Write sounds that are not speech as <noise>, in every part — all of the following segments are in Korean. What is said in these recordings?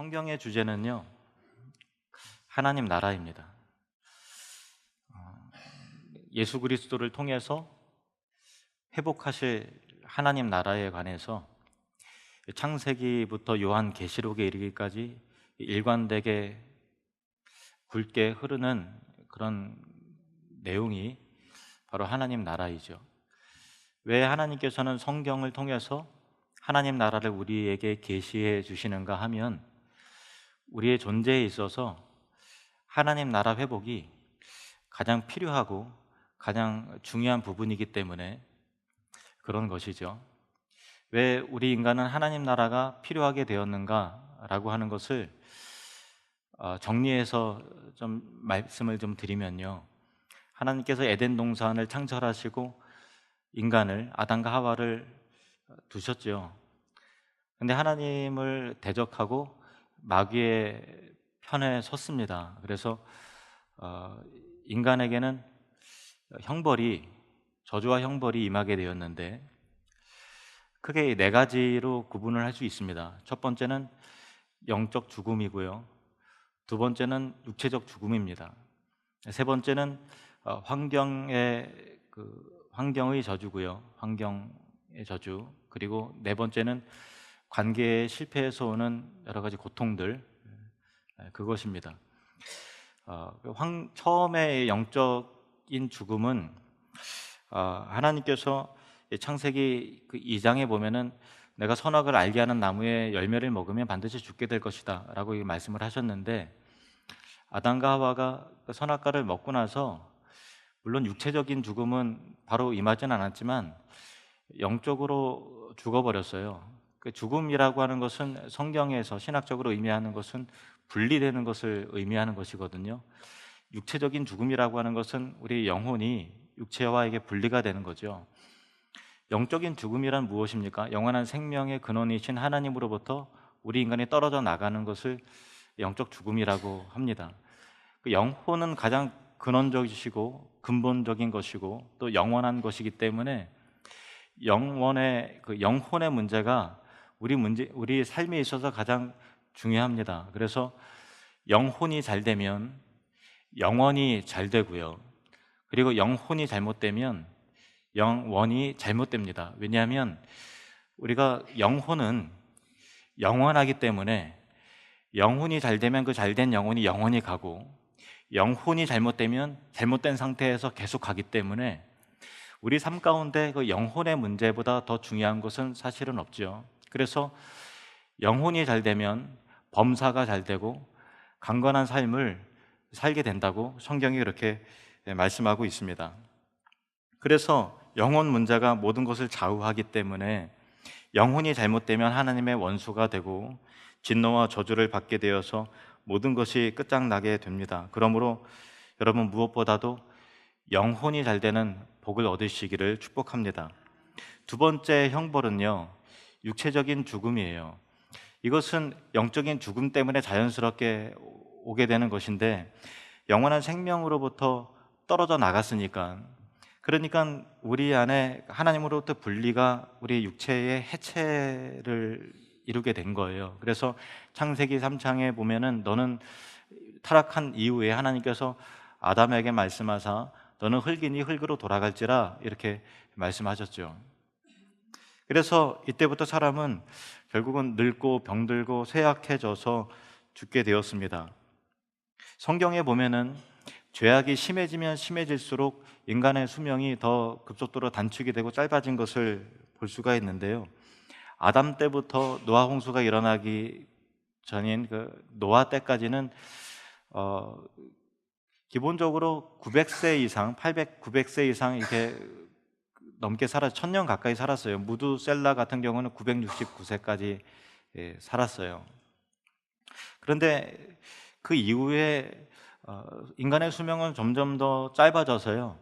성경의 주제는요, 하나님 나라입니다. 어, 예수 그리스도를 통해서 회복하실 하나님 나라에 관해서 창세기부터 요한 계시록에 이르기까지 일관되게 굵게 흐르는 그런 내용이 바로 하나님 나라이죠. 왜 하나님께서는 성경을 통해서 하나님 나라를 우리에게 계시해 주시는가 하면 우리의 존재에 있어서 하나님 나라 회복이 가장 필요하고 가장 중요한 부분이기 때문에 그런 것이죠. 왜 우리 인간은 하나님 나라가 필요하게 되었는가라고 하는 것을 어, 정리해서 좀 말씀을 좀 드리면요. 하나님께서 에덴 동산을 창설하시고 인간을 아담과 하와를 두셨죠. 근데 하나님을 대적하고 마귀의 편에 섰습니다. 그래서 어, 인간에게는 형벌이 저주와 형벌이 임하게 되었는데 크게 네 가지로 구분을 할 수 있습니다. 첫 번째는 영적 죽음이고요. 두 번째는 육체적 죽음입니다. 세 번째는 어, 환경의 그 환경의 저주고요. 환경의 저주. 그리고 네 번째는 관계의 실패에서 오는 여러 가지 고통들 네, 그것입니다. 어, 그 황, 처음에 영적인 죽음은 어, 하나님께서 창세기 그 2장에 보면은 내가 선악을 알게 하는 나무의 열매를 먹으면 반드시 죽게 될 것이다라고 말씀을 하셨는데 아담과 하와가 그 선악과를 먹고 나서 물론 육체적인 죽음은 바로 임하진 않았지만 영적으로 죽어버렸어요. 그 죽음이라고 하는 것은 성경에서 신학적으로 의미하는 것은 분리되는 것을 의미하는 것이거든요. 육체적인 죽음이라고 하는 것은 우리 영혼이 육체와 이게 분리가 되는 거죠. 영적인 죽음이란 무엇입니까? 영원한 생명의 근원이신 하나님으로부터 우리 인간이 떨어져 나가는 것을 영적 죽음이라고 합니다. 그 영혼은 가장 근원적이시고 근본적인 것이고 또 영원한 것이기 때문에 영원의 그 영혼의 문제가 우리 문제 우리 삶에 있어서 가장 중요합니다. 그래서 영혼이 잘 되면 영원이 잘 되고요. 그리고 영혼이 잘못되면 영원이 잘못됩니다. 왜냐하면 우리가 영혼은 영원하기 때문에 영혼이 잘 되면 그 잘된 영혼이 영원히 가고 영혼이 잘못되면 잘못된 상태에서 계속 가기 때문에 우리 삶 가운데 그 영혼의 문제보다 더 중요한 것은 사실은 없죠. 그래서 영혼이 잘 되면 범사가 잘 되고 강건한 삶을 살게 된다고 성경이 그렇게 말씀하고 있습니다. 그래서 영혼 문제가 모든 것을 좌우하기 때문에 영혼이 잘못되면 하나님의 원수가 되고 진노와 저주를 받게 되어서 모든 것이 끝장나게 됩니다. 그러므로 여러분 무엇보다도 영혼이 잘 되는 복을 얻으시기를 축복합니다. 두 번째 형벌은요, 육체적인 죽음이에요. 이것은 영적인 죽음 때문에 자연스럽게 오게 되는 것인데, 영원한 생명으로부터 떨어져 나갔으니까, 그러니까 우리 안에 하나님으로부터 분리가 우리 육체의 해체를 이루게 된 거예요. 그래서 창세기 3장에 보면은 너는 타락한 이후에 하나님께서 아담에게 말씀하사 너는 흙이니 흙으로 돌아갈지라 이렇게 말씀하셨죠. 그래서 이때부터 사람은 결국은 늙고 병들고 쇠약해져서 죽게 되었습니다. 성경에 보면은 죄악이 심해지면 심해질수록 인간의 수명이 더 급속도로 단축이 되고 짧아진 것을 볼 수가 있는데요. 아담 때부터 노아 홍수가 일어나기 전인 그 노아 때까지는 어 기본적으로 900세 이상, 800, 900세 이상 이렇게 넘게 살아 천년 가까이 살았어요. 무두셀라 같은 경우는 969세까지 예, 살았어요. 그런데 그 이후에 어, 인간의 수명은 점점 더 짧아져서요.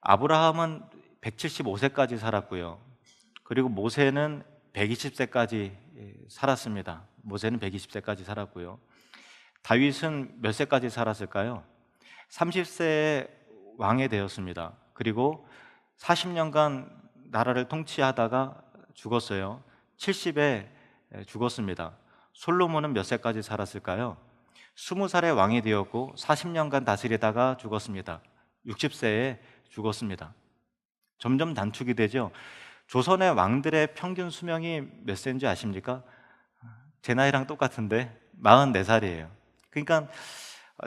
아브라함은 175세까지 살았고요. 그리고 모세는 120세까지 살았습니다. 모세는 120세까지 살았고요. 다윗은 몇 세까지 살았을까요? 30세에 왕이 되었습니다. 그리고 40년간 나라를 통치하다가 죽었어요. 70에 죽었습니다. 솔로몬은 몇 세까지 살았을까요? 20살에 왕이 되었고 40년간 다스리다가 죽었습니다. 60세에 죽었습니다. 점점 단축이 되죠. 조선의 왕들의 평균 수명이 몇 세인지 아십니까? 제 나이랑 똑같은데 44살이에요. 그러니까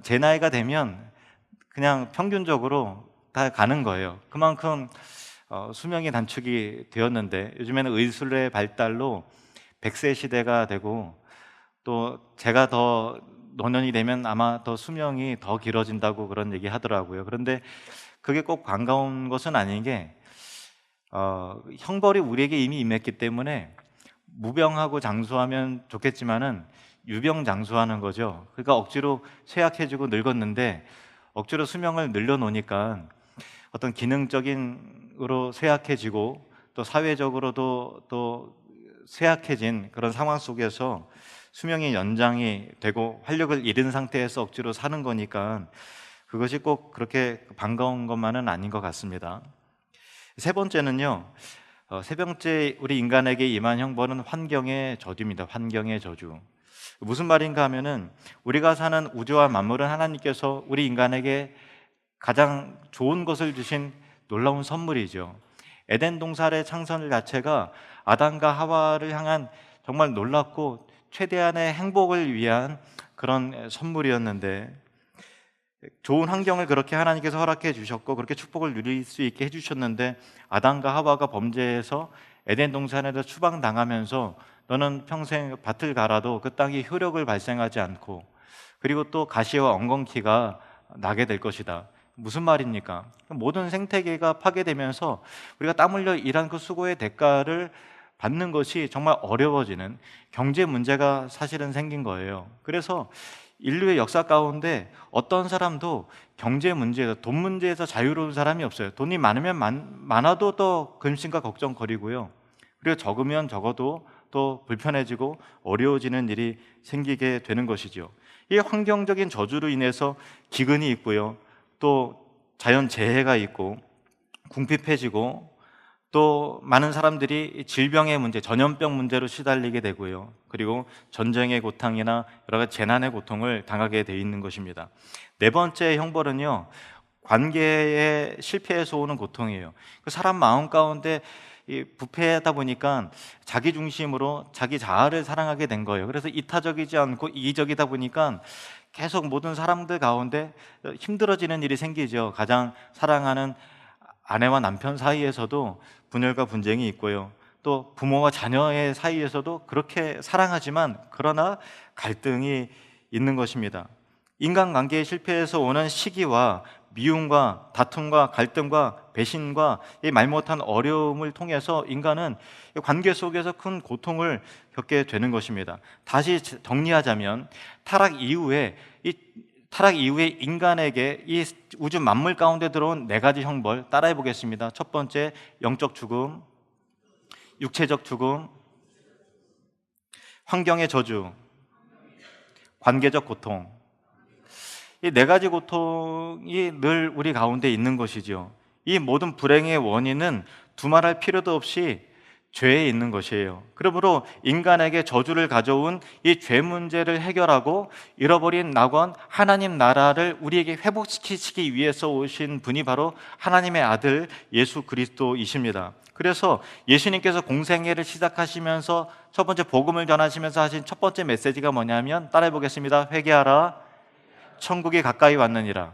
제 나이가 되면 그냥 평균적으로 다 가는 거예요. 그만큼 어, 수명이 단축이 되었는데 요즘에는 의술의 발달로 100세 시대가 되고 또 제가 더 노년이 되면 아마 더 수명이 더 길어진다고 그런 얘기 하더라고요. 그런데 그게 꼭 반가운 것은 아닌 게 어, 형벌이 우리에게 이미 임했기 때문에 무병하고 장수하면 좋겠지만은 유병 장수하는 거죠. 그러니까 억지로 쇠약해지고 늙었는데 억지로 수명을 늘려놓으니까 어떤 기능적인으로 쇠약해지고 또 사회적으로도 또 쇠약해진 그런 상황 속에서 수명이 연장이 되고 활력을 잃은 상태에서 억지로 사는 거니까 그것이 꼭 그렇게 반가운 것만은 아닌 것 같습니다. 세 번째는요. 어, 세 번째 우리 인간에게 임한 형벌은 환경의 저주입니다. 환경의 저주. 무슨 말인가 하면은 우리가 사는 우주와 만물은 하나님께서 우리 인간에게 가장 좋은 것을 주신 놀라운 선물이죠. 에덴 동산의 창설 자체가 아담과 하와를 향한 정말 놀랍고 최대한의 행복을 위한 그런 선물이었는데 좋은 환경을 그렇게 하나님께서 허락해 주셨고 그렇게 축복을 누릴 수 있게 해 주셨는데 아담과 하와가 범죄해서 에덴 동산에서 추방당하면서 너는 평생 밭을 갈아도 그 땅이 효력을 발생하지 않고 그리고 또 가시와 엉겅퀴가 나게 될 것이다. 무슨 말입니까? 모든 생태계가 파괴되면서 우리가 땀 흘려 일한 그 수고의 대가를 받는 것이 정말 어려워지는 경제 문제가 사실은 생긴 거예요. 그래서 인류의 역사 가운데 어떤 사람도 경제 문제에서 돈 문제에서 자유로운 사람이 없어요. 돈이 많으면 많, 많아도 또 근심과 걱정거리고요. 그리고 적으면 적어도 또 불편해지고 어려워지는 일이 생기게 되는 것이죠. 이 환경적인 저주로 인해서 기근이 있고요. 또 자연 재해가 있고 궁핍해지고 또 많은 사람들이 질병의 문제, 전염병 문제로 시달리게 되고요. 그리고 전쟁의 고통이나 여러 가지 재난의 고통을 당하게 돼 있는 것입니다. 네 번째 형벌은요. 관계에 실패해서 오는 고통이에요. 그 사람 마음 가운데 이 부패하다 보니까 자기 중심으로 자기 자아를 사랑하게 된 거예요. 그래서 이타적이지 않고 이기적이다 보니까 계속 모든 사람들 가운데 힘들어지는 일이 생기죠. 가장 사랑하는 아내와 남편 사이에서도 분열과 분쟁이 있고요. 또 부모와 자녀의 사이에서도 그렇게 사랑하지만 그러나 갈등이 있는 것입니다. 인간관계에 실패해서 오는 시기와 미움과 다툼과 갈등과 배신과 이 말 못한 어려움을 통해서 인간은 관계 속에서 큰 고통을 겪게 되는 것입니다. 다시 정리하자면 타락 이후에 이 타락 이후에 인간에게 이 우주 만물 가운데 들어온 네 가지 형벌 따라해 보겠습니다. 첫 번째 영적 죽음, 육체적 죽음, 환경의 저주, 관계적 고통. 이 네 가지 고통이 늘 우리 가운데 있는 것이죠. 이 모든 불행의 원인은 두말할 필요도 없이 죄에 있는 것이에요. 그러므로 인간에게 저주를 가져온 이 죄 문제를 해결하고 잃어버린 낙원 하나님 나라를 우리에게 회복시키기 위해서 오신 분이 바로 하나님의 아들 예수 그리스도이십니다. 그래서 예수님께서 공생애를 시작하시면서 첫 번째 복음을 전하시면서 하신 첫 번째 메시지가 뭐냐면 따라해 보겠습니다. 회개하라. 천국이 가까이 왔느니라.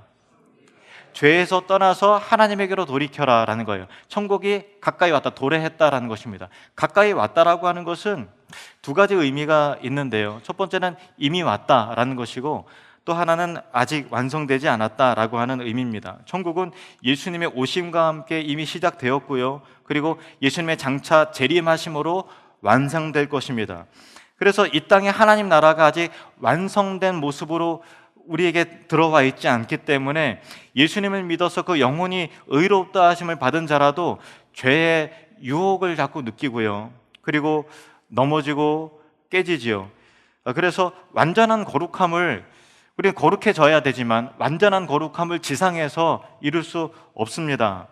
죄에서 떠나서 하나님에게로 돌이켜라 라는 거예요. 천국이 가까이 왔다, 도래했다라는 것입니다. 가까이 왔다라고 하는 것은 두 가지 의미가 있는데요. 첫 번째는 이미 왔다라는 것이고 또 하나는 아직 완성되지 않았다라고 하는 의미입니다. 천국은 예수님의 오심과 함께 이미 시작되었고요. 그리고 예수님의 장차 재림하심으로 완성될 것입니다. 그래서 이 땅에 하나님 나라가 아직 완성된 모습으로 우리에게 들어와 있지 않기 때문에 예수님을 믿어서 그 영혼이 의롭다 하심을 받은 자라도 죄의 유혹을 자꾸 느끼고요. 그리고 넘어지고 깨지지요. 그래서 완전한 거룩함을 우리는 거룩해져야 되지만 완전한 거룩함을 지상에서 이룰 수 없습니다.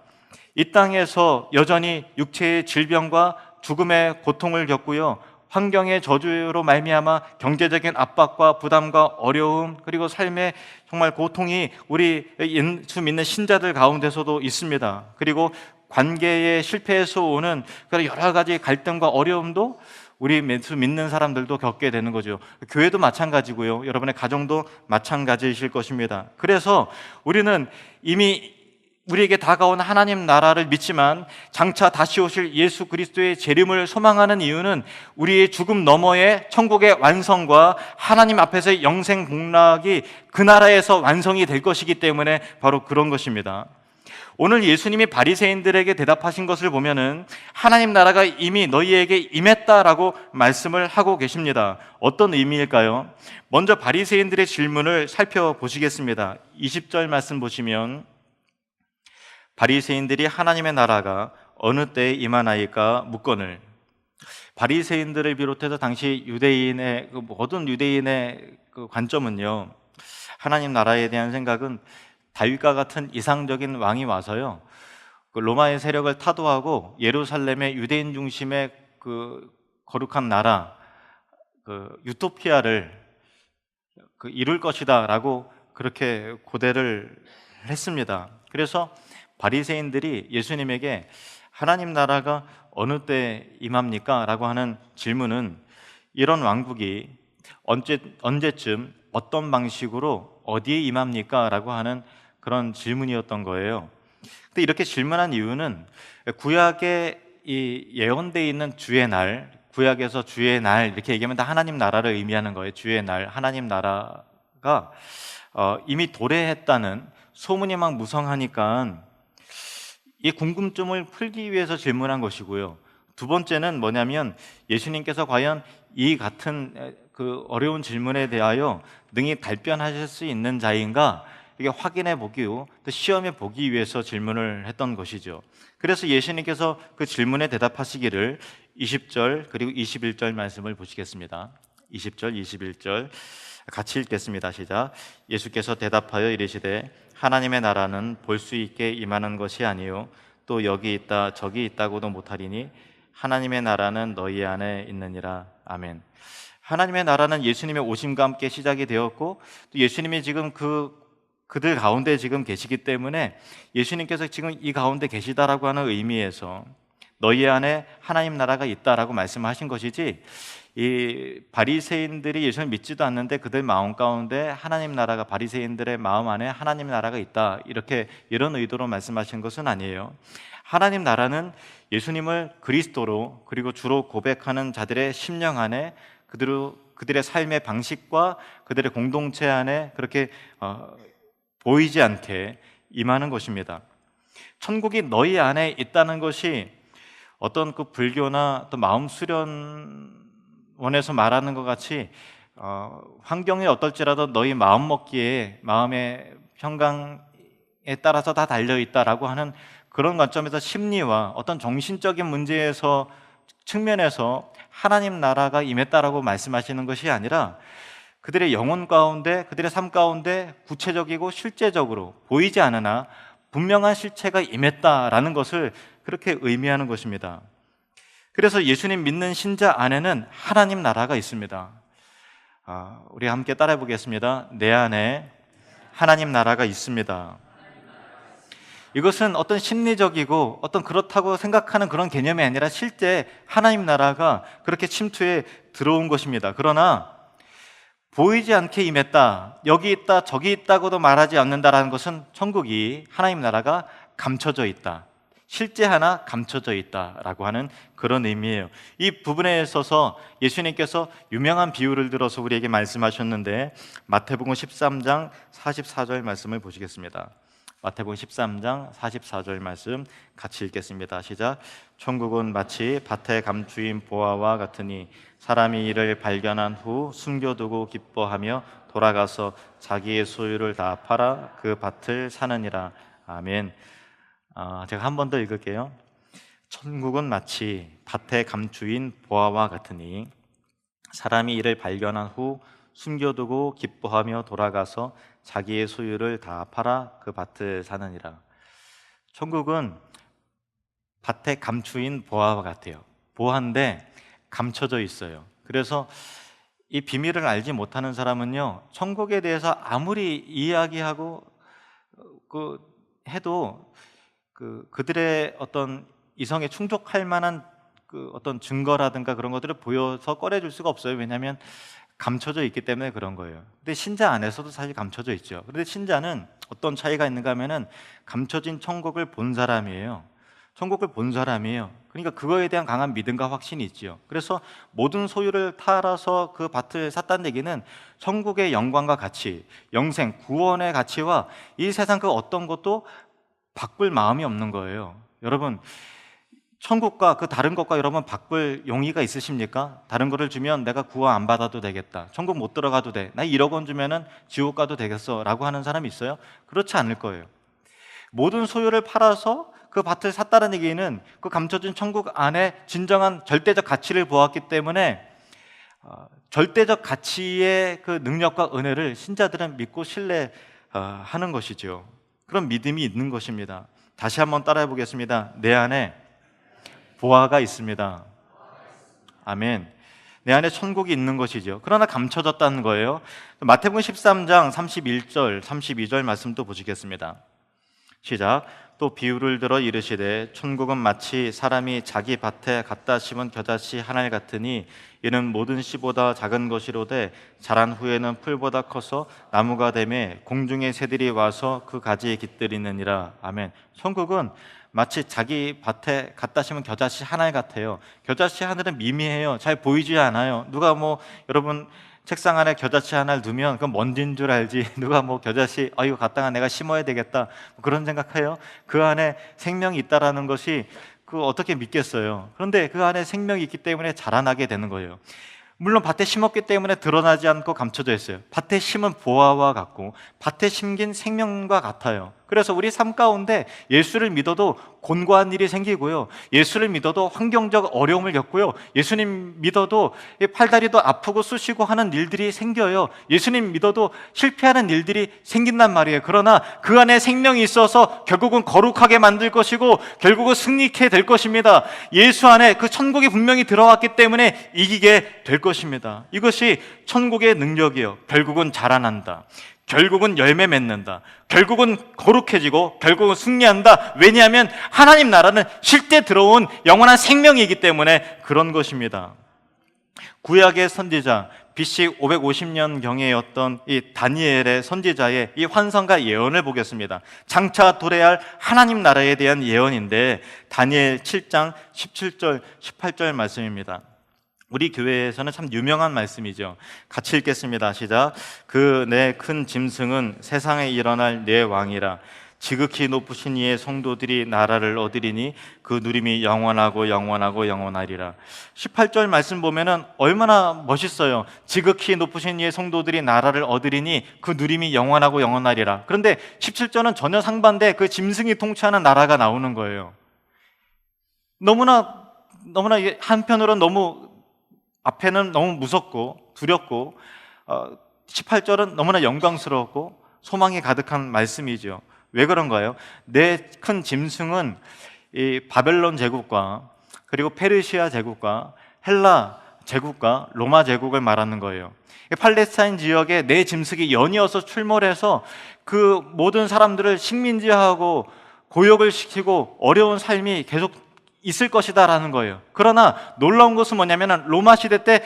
이 땅에서 여전히 육체의 질병과 죽음의 고통을 겪고요. 환경의 저주로 말미암아 경제적인 압박과 부담과 어려움 그리고 삶의 정말 고통이 우리 예수 믿는 신자들 가운데서도 있습니다. 그리고 관계의 실패에서 오는 그런 여러 가지 갈등과 어려움도 우리 예수 믿는 사람들도 겪게 되는 거죠. 교회도 마찬가지고요. 여러분의 가정도 마찬가지이실 것입니다. 그래서 우리는 이미 우리에게 다가온 하나님 나라를 믿지만 장차 다시 오실 예수 그리스도의 재림을 소망하는 이유는 우리의 죽음 너머의 천국의 완성과 하나님 앞에서의 영생 복락이 그 나라에서 완성이 될 것이기 때문에 바로 그런 것입니다. 오늘 예수님이 바리새인들에게 대답하신 것을 보면은 하나님 나라가 이미 너희에게 임했다라고 말씀을 하고 계십니다. 어떤 의미일까요? 먼저 바리새인들의 질문을 살펴보시겠습니다. 20절 말씀 보시면 바리새인들이 하나님의 나라가 어느 때에 임하나이까 묻거늘 바리새인들을 비롯해서 당시 유대인의 그 모든 유대인의 그 관점은요 하나님 나라에 대한 생각은 다윗과 같은 이상적인 왕이 와서요 그 로마의 세력을 타도하고 예루살렘의 유대인 중심의 그 거룩한 나라 그 유토피아를 그 이룰 것이다라고 그렇게 고대를 했습니다. 그래서 바리새인들이 예수님에게 하나님 나라가 어느 때 임합니까? 라고 하는 질문은 이런 왕국이 언제, 언제쯤 어떤 방식으로 어디에 임합니까? 라고 하는 그런 질문이었던 거예요. 근데 이렇게 질문한 이유는 구약에 이 예언되어 있는 주의 날, 구약에서 주의 날 이렇게 얘기하면 다 하나님 나라를 의미하는 거예요. 주의 날, 하나님 나라가 어, 이미 도래했다는 소문이 막 무성하니까 이 궁금증을 풀기 위해서 질문한 것이고요. 두 번째는 뭐냐면 예수님께서 과연 이 같은 그 어려운 질문에 대하여 능히 답변하실 수 있는 자인가 이게 확인해 보기요, 또 시험해 보기 위해서 질문을 했던 것이죠. 그래서 예수님께서 그 질문에 대답하시기를 20절 그리고 21절 말씀을 보시겠습니다. 20절, 21절 같이 읽겠습니다. 시작. 예수께서 대답하여 이르시되 하나님의 나라는 볼 수 있게 임하는 것이 아니요 또 여기 있다 저기 있다고도 못하리니 하나님의 나라는 너희 안에 있느니라. 아멘. 하나님의 나라는 예수님의 오심과 함께 시작이 되었고 또 예수님이 지금 그 그들 가운데 지금 계시기 때문에 예수님께서 지금 이 가운데 계시다라고 하는 의미에서 너희 안에 하나님 나라가 있다라고 말씀하신 것이지 이 바리새인들이 예수를 믿지도 않는데 그들 마음 가운데 하나님 나라가 바리새인들의 마음 안에 하나님 나라가 있다 이렇게 이런 의도로 말씀하신 것은 아니에요. 하나님 나라는 예수님을 그리스도로 그리고 주로 고백하는 자들의 심령 안에 그들의 그들의 삶의 방식과 그들의 공동체 안에 그렇게 어, 보이지 않게 임하는 것입니다. 천국이 너희 안에 있다는 것이 어떤 그 불교나 또 마음 수련원에서 말하는 것 같이 어, 환경이 어떨지라도 너희 마음 먹기에 마음의 평강에 따라서 다 달려 있다라고 하는 그런 관점에서 심리와 어떤 정신적인 문제에서 측면에서 하나님 나라가 임했다라고 말씀하시는 것이 아니라 그들의 영혼 가운데 그들의 삶 가운데 구체적이고 실제적으로 보이지 않으나 분명한 실체가 임했다라는 것을 그렇게 의미하는 것입니다. 그래서 예수님 믿는 신자 안에는 하나님 나라가 있습니다. 아, 우리 함께 따라해 보겠습니다. 내 안에 하나님 나라가 있습니다. 이것은 어떤 심리적이고 어떤 그렇다고 생각하는 그런 개념이 아니라 실제 하나님 나라가 그렇게 침투해 들어온 것입니다. 그러나 보이지 않게 임했다. 여기 있다, 저기 있다고도 말하지 않는다라는 것은 천국이 하나님 나라가 감춰져 있다. 실제 하나 감춰져 있다라고 하는 그런 의미예요. 이 부분에 있어서 예수님께서 유명한 비유를 들어서 우리에게 말씀하셨는데 마태복음 13장 44절 말씀을 보시겠습니다. 마태복음 13장 44절 말씀 같이 읽겠습니다. 시작. 천국은 마치 밭에 감추인 보아와 같으니 사람이 이를 발견한 후 숨겨두고 기뻐하며 돌아가서 자기의 소유를 다 팔아 그 밭을 사느니라. 아멘. 아, 제가 한 번 더 읽을게요. 천국은 마치 밭에 감추인 보아와 같으니 사람이 이를 발견한 후 숨겨두고 기뻐하며 돌아가서 자기의 소유를 다 팔아 그 밭을 사느니라. 천국은 밭에 감추인 보아와 같아요. 보아인데 감춰져 있어요. 그래서 이 비밀을 알지 못하는 사람은요, 천국에 대해서 아무리 이야기하고 어, 그 해도 그 그들의 어떤 이성에 충족할 만한 그 어떤 증거라든가 그런 것들을 보여서 꺼내줄 수가 없어요. 왜냐하면 감춰져 있기 때문에 그런 거예요. 근데 신자 안에서도 사실 감춰져 있죠. 그런데 신자는 어떤 차이가 있는가 하면은 감춰진 천국을 본 사람이에요. 천국을 본 사람이에요. 그러니까 그거에 대한 강한 믿음과 확신이 있지요. 그래서 모든 소유를 팔아서 그 밭을 샀다는 얘기는 천국의 영광과 가치, 영생, 구원의 가치와 이 세상 그 어떤 것도 바꿀 마음이 없는 거예요. 여러분, 천국과 그 다른 것과 여러분 바꿀 용의가 있으십니까? 다른 거를 주면 내가 구원 안 받아도 되겠다. 천국 못 들어가도 돼. 나 1억 원 주면은 지옥 가도 되겠어. 라고 하는 사람이 있어요? 그렇지 않을 거예요. 모든 소유를 팔아서 그 밭을 샀다는 얘기는 그 감춰진 천국 안에 진정한 절대적 가치를 보았기 때문에 어, 절대적 가치의 그 능력과 은혜를 신자들은 믿고 신뢰하는 것이죠. 그런 믿음이 있는 것입니다. 다시 한번 따라해 보겠습니다. 내 안에 보아가 있습니다. 아멘. 내 안에 천국이 있는 것이죠. 그러나 감춰졌다는 거예요. 마태복음 13장 31절, 32절 말씀도 보시겠습니다. 시작. 또 비유를 들어 이르시되 천국은 마치 사람이 자기 밭에 갖다 심은 겨자씨 하나 같으니 이는 모든 씨보다 작은 것이로되 자란 후에는 풀보다 커서 나무가 되매 공중의 새들이 와서 그 가지에 깃들이느니라. 아멘. 천국은 마치 자기 밭에 갖다 심은 겨자씨 하나 같아요. 겨자씨 하늘은 미미해요. 잘 보이지 않아요. 누가 뭐 여러분 책상 안에 겨자씨 하나를 두면 그건 먼지인 줄 알지. <laughs> 누가 뭐 겨자씨 아 이거 갖다가 내가 심어야 되겠다. 뭐 그런 생각해요. 그 안에 생명이 있다라는 것이 그 어떻게 믿겠어요. 그런데 그 안에 생명이 있기 때문에 자라나게 되는 거예요. 물론 밭에 심었기 때문에 드러나지 않고 감춰져 있어요. 밭에 심은 보아와 같고 밭에 심긴 생명과 같아요. 그래서 우리 삶 가운데 예수를 믿어도 곤고한 일이 생기고요. 예수를 믿어도 환경적 어려움을 겪고요. 예수님 믿어도 팔다리도 아프고 쑤시고 하는 일들이 생겨요. 예수님 믿어도 실패하는 일들이 생긴단 말이에요. 그러나 그 안에 생명이 있어서 결국은 거룩하게 만들 것이고 결국은 승리케 될 것입니다. 예수 안에 그 천국이 분명히 들어왔기 때문에 이기게 될 것입니다. 이것이 천국의 능력이요. 결국은 자라난다. 결국은 열매 맺는다. 결국은 거룩해지고 결국은 승리한다. 왜냐하면 하나님 나라는 실제 들어온 영원한 생명이기 때문에 그런 것입니다. 구약의 선지자 BC 550년 경에였던 이 다니엘의 선지자의 이 환상과 예언을 보겠습니다. 장차 도래할 하나님 나라에 대한 예언인데 다니엘 7장 17절 18절 말씀입니다. 우리 교회에서는 참 유명한 말씀이죠. 같이 읽겠습니다. 시작. 그 내 큰 짐승은 세상에 일어날 내 왕이라. 지극히 높으신 이의 성도들이 나라를 얻으리니 그 누림이 영원하고 영원하고 영원하리라. 18절 말씀 보면은 얼마나 멋있어요. 지극히 높으신 이의 성도들이 나라를 얻으리니 그 누림이 영원하고 영원하리라. 그런데 17절은 전혀 상반대 그 짐승이 통치하는 나라가 나오는 거예요. 너무나 너무나 한편으로는 너무 앞에는 너무 무섭고 두렵고 어, 18절은 너무나 영광스럽고 소망이 가득한 말씀이죠. 왜 그런가요? 내 큰 짐승은 이 바벨론 제국과 그리고 페르시아 제국과 헬라 제국과 로마 제국을 말하는 거예요. 팔레스타인 지역에 내 짐승이 연이어서 출몰해서 그 모든 사람들을 식민지하고 고역을 시키고 어려운 삶이 계속 있을 것이다라는 거예요. 그러나 놀라운 것은 뭐냐면 로마 시대 때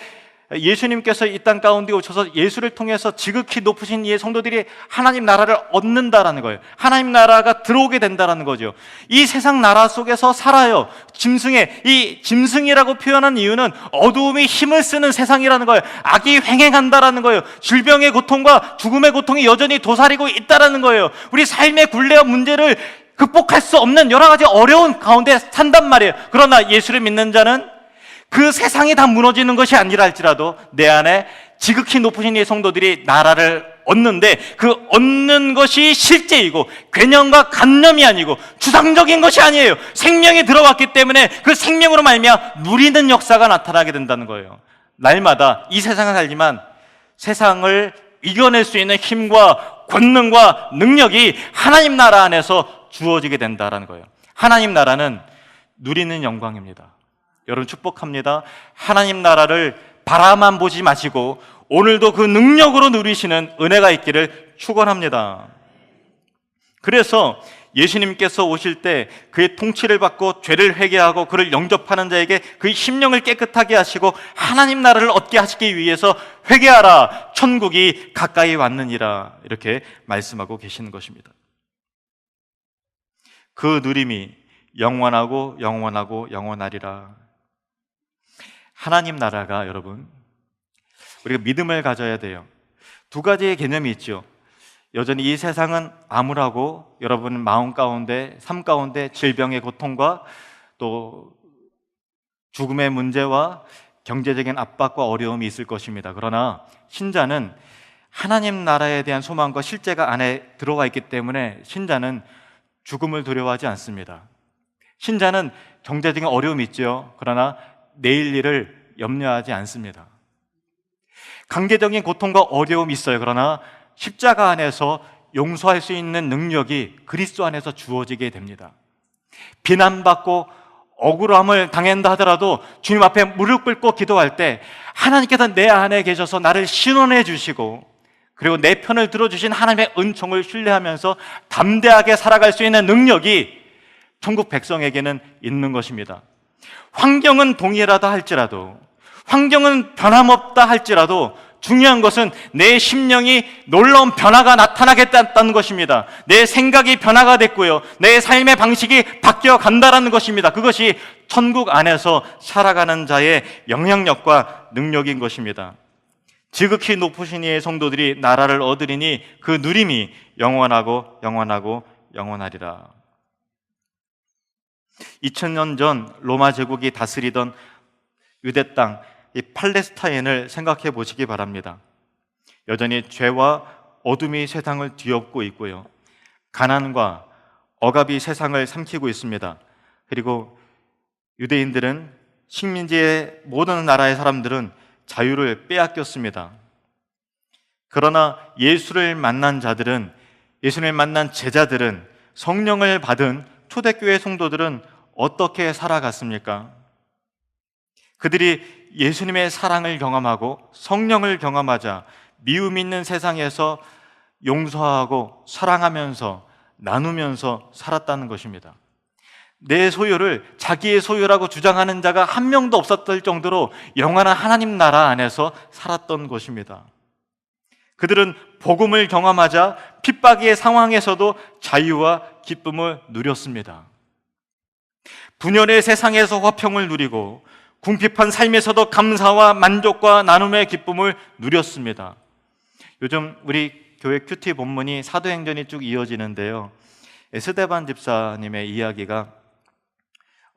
예수님께서 이 땅 가운데 오셔서 예수를 통해서 지극히 높으신 이의 성도들이 하나님 나라를 얻는다라는 거예요. 하나님 나라가 들어오게 된다라는 거죠. 이 세상 나라 속에서 살아요. 짐승의 이 짐승이라고 표현한 이유는 어두움이 힘을 쓰는 세상이라는 거예요. 악이 횡행한다라는 거예요. 질병의 고통과 죽음의 고통이 여전히 도사리고 있다라는 거예요. 우리 삶의 굴레와 문제를 극복할 수 없는 여러 가지 어려운 가운데 산단 말이에요. 그러나 예수를 믿는 자는 그 세상이 다 무너지는 것이 아니라 할지라도 내 안에 지극히 높으신 이 성도들이 나라를 얻는데 그 얻는 것이 실제이고 괴념과 간념이 아니고 주상적인 것이 아니에요. 생명이 들어왔기 때문에 그 생명으로 말미암아 누리는 역사가 나타나게 된다는 거예요. 날마다 이 세상을 살지만 세상을 이겨낼 수 있는 힘과 권능과 능력이 하나님 나라 안에서 주어지게 된다라는 거예요. 하나님 나라는 누리는 영광입니다. 여러분 축복합니다. 하나님 나라를 바라만 보지 마시고 오늘도 그 능력으로 누리시는 은혜가 있기를 축원합니다. 그래서 예수님께서 오실 때 그의 통치를 받고 죄를 회개하고 그를 영접하는 자에게 그의 심령을 깨끗하게 하시고 하나님 나라를 얻게 하시기 위해서 회개하라 천국이 가까이 왔느니라 이렇게 말씀하고 계시는 것입니다. 그 누림이 영원하고 영원하고 영원하리라. 하나님 나라가 여러분 우리가 믿음을 가져야 돼요. 두 가지의 개념이 있죠. 여전히 이 세상은 암울하고 여러분 마음 가운데 삶 가운데 질병의 고통과 또 죽음의 문제와 경제적인 압박과 어려움이 있을 것입니다. 그러나 신자는 하나님 나라에 대한 소망과 실제가 안에 들어와 있기 때문에 신자는 죽음을 두려워하지 않습니다. 신자는 경제적인 어려움이 있죠. 그러나 내일 일을 염려하지 않습니다. 강제적인 고통과 어려움이 있어요. 그러나 십자가 안에서 용서할 수 있는 능력이 그리스도 안에서 주어지게 됩니다. 비난받고 억울함을 당한다 하더라도 주님 앞에 무릎 꿇고 기도할 때 하나님께서 내 안에 계셔서 나를 신원해 주시고 그리고 내 편을 들어주신 하나님의 은총을 신뢰하면서 담대하게 살아갈 수 있는 능력이 천국 백성에게는 있는 것입니다. 환경은 동일하다 할지라도 환경은 변함없다 할지라도 중요한 것은 내 심령이 놀라운 변화가 나타나겠다는 것입니다. 내 생각이 변화가 됐고요. 내 삶의 방식이 바뀌어 간다라는 것입니다. 그것이 천국 안에서 살아가는 자의 영향력과 능력인 것입니다. 지극히 높으신 이의 성도들이 나라를 얻으리니 그 누림이 영원하고 영원하고 영원하리라. 2000년 전 로마 제국이 다스리던 유대 땅, 이 팔레스타인을 생각해 보시기 바랍니다. 여전히 죄와 어둠이 세상을 뒤엎고 있고요. 가난과 억압이 세상을 삼키고 있습니다. 그리고 유대인들은 식민지의 모든 나라의 사람들은 자유를 빼앗겼습니다. 그러나 예수를 만난 자들은 예수를 만난 제자들은 성령을 받은 초대교회 성도들은 어떻게 살아갔습니까? 그들이 예수님의 사랑을 경험하고 성령을 경험하자 미움 있는 세상에서 용서하고 사랑하면서 나누면서 살았다는 것입니다. 내 소유를 자기의 소유라고 주장하는 자가 한 명도 없었을 정도로 영원한 하나님 나라 안에서 살았던 것입니다. 그들은 복음을 경험하자 핍박의 상황에서도 자유와 기쁨을 누렸습니다. 분열의 세상에서 화평을 누리고 궁핍한 삶에서도 감사와 만족과 나눔의 기쁨을 누렸습니다. 요즘 우리 교회 큐티 본문이 사도행전이 쭉 이어지는데요. 스데반 집사님의 이야기가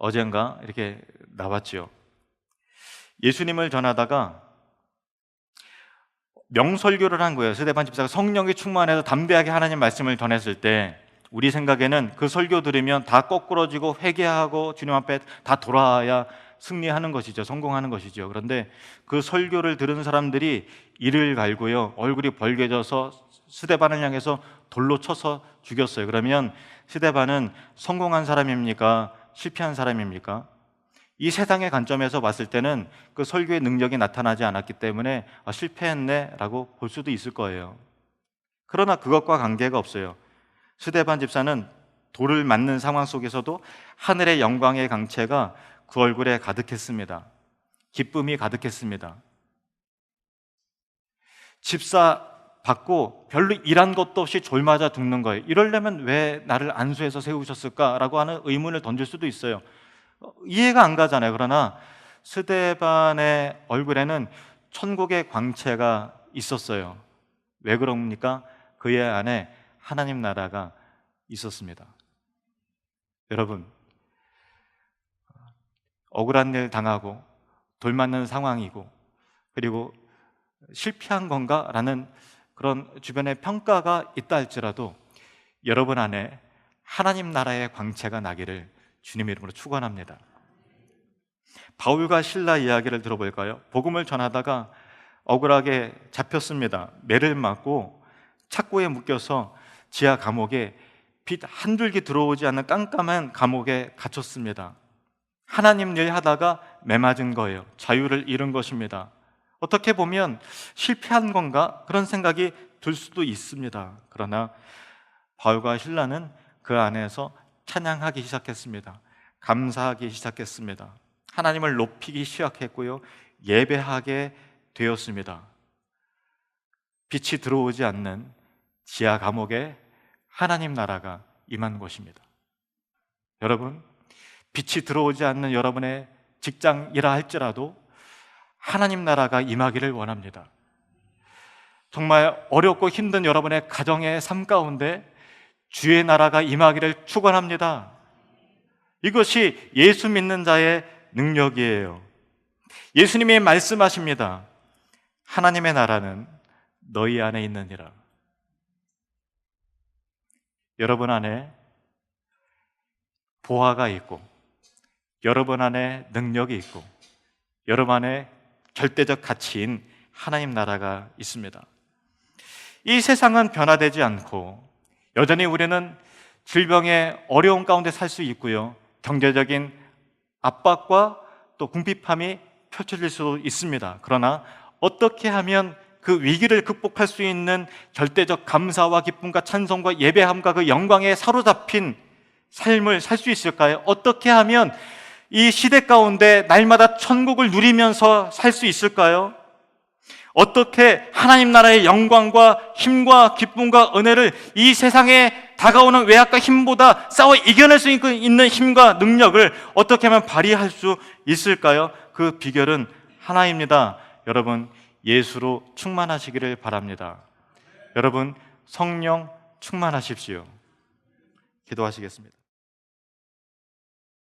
어젠가 이렇게 나왔지요. 예수님을 전하다가 명설교를 한 거예요. 스데반 집사가 성령이 충만해서 담대하게 하나님 말씀을 전했을 때 우리 생각에는 그 설교 들으면 다 거꾸러지고 회개하고 주님 앞에 다 돌아야 승리하는 것이죠. 성공하는 것이죠. 그런데 그 설교를 들은 사람들이 이를 갈고요. 얼굴이 벌개져서 스데반을 향해서 돌로 쳐서 죽였어요. 그러면 스데반은 성공한 사람입니까? 실패한 사람입니까? 이 세상의 관점에서 봤을 때는 그 설교의 능력이 나타나지 않았기 때문에 아, 실패했네라고 볼 수도 있을 거예요. 그러나 그것과 관계가 없어요. 스데반 집사는 돌을 맞는 상황 속에서도 하늘의 영광의 강체가 그 얼굴에 가득했습니다. 기쁨이 가득했습니다. 집사 받고 별로 일한 것도 없이 졸맞아 죽는 거예요. 이러려면 왜 나를 안수해서 세우셨을까라고 하는 의문을 던질 수도 있어요. 어, 이해가 안 가잖아요. 그러나 스데반의 얼굴에는 천국의 광채가 있었어요. 왜 그럽니까? 그의 안에 하나님 나라가 있었습니다. 여러분, 억울한 일 당하고 돌 맞는 상황이고 그리고 실패한 건가 라는 그런 주변의 평가가 있다 할지라도 여러분 안에 하나님 나라의 광채가 나기를 주님 이름으로 축원합니다. 바울과 신라 이야기를 들어볼까요? 복음을 전하다가 억울하게 잡혔습니다. 매를 맞고 착고에 묶여서 지하 감옥에 빛 한 줄기 들어오지 않는 깜깜한 감옥에 갇혔습니다. 하나님 일 하다가 매 맞은 거예요. 자유를 잃은 것입니다. 어떻게 보면 실패한 건가? 그런 생각이 들 수도 있습니다. 그러나 바울과 신라는 그 안에서 찬양하기 시작했습니다. 감사하기 시작했습니다. 하나님을 높이기 시작했고요. 예배하게 되었습니다. 빛이 들어오지 않는 지하 감옥에 하나님 나라가 임한 곳입니다. 여러분, 빛이 들어오지 않는 여러분의 직장이라 할지라도 하나님 나라가 임하기를 원합니다. 정말 어렵고 힘든 여러분의 가정의 삶 가운데 주의 나라가 임하기를 축원합니다. 이것이 예수 믿는 자의 능력이에요. 예수님이 말씀하십니다. 하나님의 나라는 너희 안에 있느니라. 여러분 안에 보화가 있고, 여러분 안에 능력이 있고, 여러분 안에 절대적 가치인 하나님 나라가 있습니다. 이 세상은 변화되지 않고, 여전히 우리는 질병의 어려운 가운데 살 수 있고요. 경제적인 압박과 또 궁핍함이 펼쳐질 수도 있습니다. 그러나 어떻게 하면 그 위기를 극복할 수 있는 절대적 감사와 기쁨과 찬송과 예배함과 그 영광에 사로잡힌 삶을 살 수 있을까요? 어떻게 하면 이 시대 가운데 날마다 천국을 누리면서 살 수 있을까요? 어떻게 하나님 나라의 영광과 힘과 기쁨과 은혜를 이 세상에 다가오는 외약과 힘보다 싸워 이겨낼 수 있는 힘과 능력을 어떻게 하면 발휘할 수 있을까요? 그 비결은 하나입니다. 여러분, 예수로 충만하시기를 바랍니다. 여러분, 성령 충만하십시오. 기도하시겠습니다.